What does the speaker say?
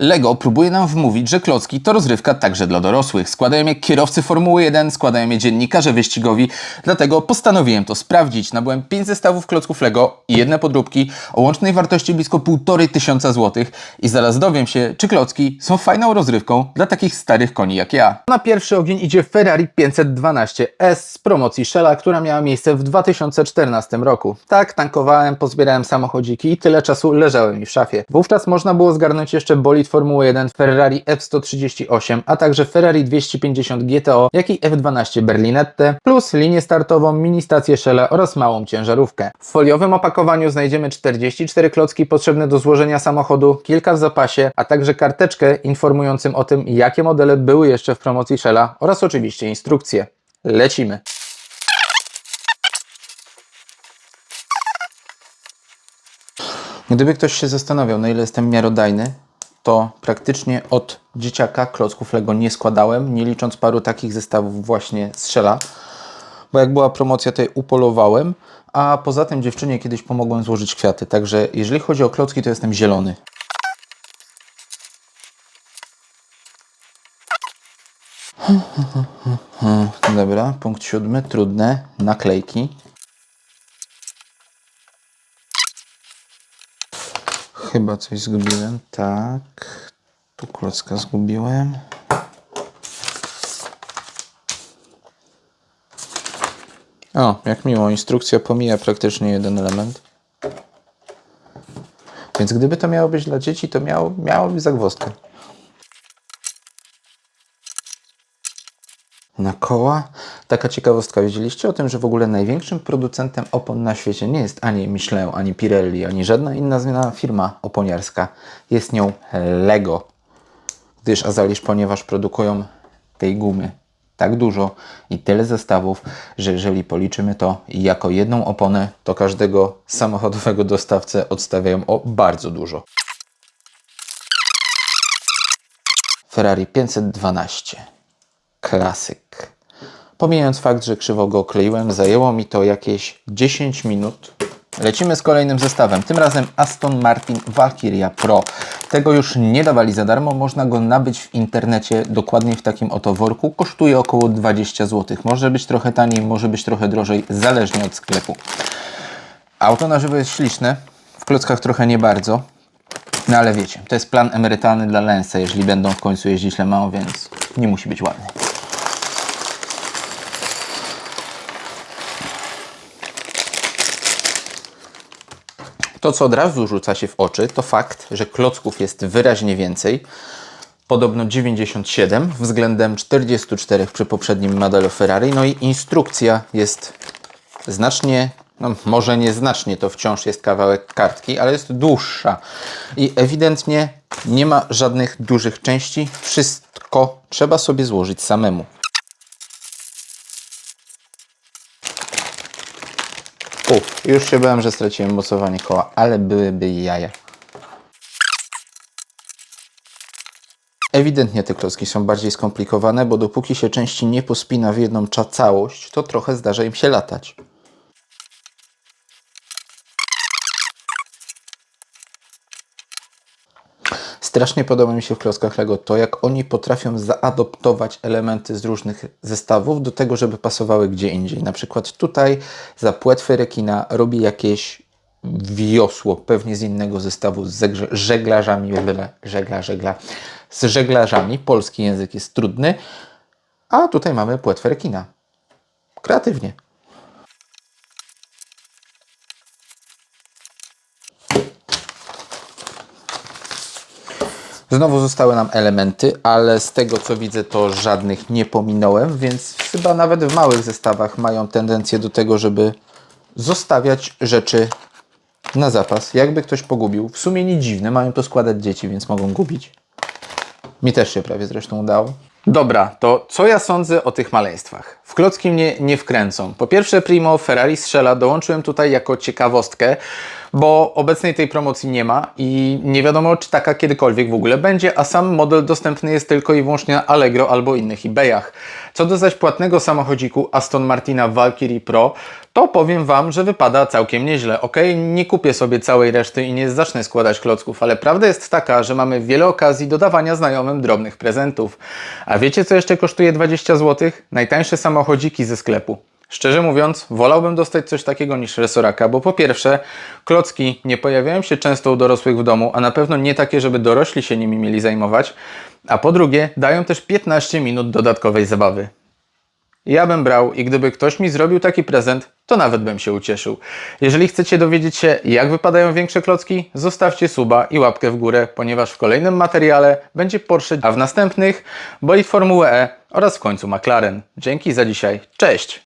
Lego próbuje nam wmówić, że klocki to rozrywka także dla dorosłych. Składają je kierowcy Formuły 1, składają je dziennikarze wyścigowi, dlatego postanowiłem to sprawdzić. Nabyłem 5 zestawów klocków Lego i jedne podróbki o łącznej wartości blisko 1,5 tysiąca złotych i zaraz dowiem się, czy klocki są fajną rozrywką dla takich starych koni jak ja. Na pierwszy ogień idzie Ferrari 512S z promocji Shella, która miała miejsce w 2014 roku. Tak, tankowałem, pozbierałem samochodziki i tyle czasu leżały mi w szafie. Wówczas można było zgarnąć jeszcze bolid Formuły 1 Ferrari F138, a także Ferrari 250 GTO, jak i F12 Berlinette, plus linię startową, mini stację Shella oraz małą ciężarówkę. W foliowym opakowaniu znajdziemy 44 klocki potrzebne do złożenia samochodu, kilka w zapasie, a także karteczkę informującym o tym, jakie modele były jeszcze w promocji Shella oraz oczywiście instrukcje. Lecimy! Gdyby ktoś się zastanawiał, na ile jestem miarodajny, to praktycznie od dzieciaka klocków Lego nie składałem, nie licząc paru takich zestawów właśnie z Shella, bo jak była promocja, to je upolowałem, a poza tym dziewczynie kiedyś pomogłem złożyć kwiaty, także jeżeli chodzi o klocki, to jestem zielony. Dobra, punkt siódmy, trudne, naklejki. Chyba coś zgubiłem, tak. Tu klocka zgubiłem. O, jak miło, instrukcja pomija praktycznie jeden element. Więc gdyby to miało być dla dzieci, to miało, miało być zagwozdka. Na koła. Taka ciekawostka. Wiedzieliście o tym, że w ogóle największym producentem opon na świecie nie jest ani Michelin, ani Pirelli, ani żadna inna znana firma oponiarska. Jest nią Lego. Gdyż Azalisz, ponieważ produkują tej gumy tak dużo i tyle zestawów, że jeżeli policzymy to jako jedną oponę, to każdego samochodowego dostawcę odstawiają o bardzo dużo. Ferrari 512. Klasyk. Pomijając fakt, że krzywo go okleiłem, zajęło mi to jakieś 10 minut. Lecimy z kolejnym zestawem, tym razem Aston Martin Valkyria Pro. Tego już nie dawali za darmo, można go nabyć w internecie dokładnie w takim oto worku. Kosztuje około 20 zł. Może być trochę taniej, może być trochę drożej, zależnie od sklepu. Auto na żywo jest śliczne, w klockach trochę nie bardzo. No ale wiecie, to jest plan emerytalny dla Lensa, jeżeli będą w końcu jeździć Le Mans, więc nie musi być ładny. To, co od razu rzuca się w oczy, to fakt, że klocków jest wyraźnie więcej. Podobno 97 względem 44 przy poprzednim modelu Ferrari. No i instrukcja jest znacznie, no może nieznacznie, to wciąż jest kawałek kartki, ale jest dłuższa. I ewidentnie nie ma żadnych dużych części. Wszystko trzeba sobie złożyć samemu. Uf, już się bałem, że straciłem mocowanie koła, ale byłyby jaja. Ewidentnie te klocki są bardziej skomplikowane, bo dopóki się części nie pospina w jedną całość, to trochę zdarza im się latać. Strasznie podoba mi się w klockach Lego to, jak oni potrafią zaadoptować elementy z różnych zestawów do tego, żeby pasowały gdzie indziej. Na przykład tutaj za płetwę rekina robi jakieś wiosło, pewnie z innego zestawu z żeglarzami, żegla, żegla, z żeglarzami. Polski język jest trudny, a tutaj mamy płetwę rekina. Kreatywnie. Znowu zostały nam elementy, ale z tego co widzę, to żadnych nie pominąłem, więc chyba nawet w małych zestawach mają tendencję do tego, żeby zostawiać rzeczy na zapas. Jakby ktoś pogubił. W sumie nie dziwne, mają to składać dzieci, więc mogą gubić. Mi też się prawie zresztą udało. Dobra, to co ja sądzę o tych maleństwach? W klocki mnie nie wkręcą. Po pierwsze, Primo Ferrari strzela dołączyłem tutaj jako ciekawostkę, bo obecnej tej promocji nie ma i nie wiadomo, czy taka kiedykolwiek w ogóle będzie, a sam model dostępny jest tylko i wyłącznie na Allegro albo innych eBayach. Co do zaś płatnego samochodziku Aston Martina Valkyrie Pro, to powiem Wam, że wypada całkiem nieźle. Ok, nie kupię sobie całej reszty i nie zacznę składać klocków, ale prawda jest taka, że mamy wiele okazji do dawania znajomym drobnych prezentów. A wiecie co jeszcze kosztuje 20 zł? Najtańsze samochodziki ze sklepu. Szczerze mówiąc, wolałbym dostać coś takiego niż resoraka, bo po pierwsze, klocki nie pojawiają się często u dorosłych w domu, a na pewno nie takie, żeby dorośli się nimi mieli zajmować, a po drugie, dają też 15 minut dodatkowej zabawy. Ja bym brał i gdyby ktoś mi zrobił taki prezent, to nawet bym się ucieszył. Jeżeli chcecie dowiedzieć się, jak wypadają większe klocki, zostawcie suba i łapkę w górę, ponieważ w kolejnym materiale będzie Porsche, a w następnych bolid Formuły E oraz w końcu McLaren. Dzięki za dzisiaj. Cześć!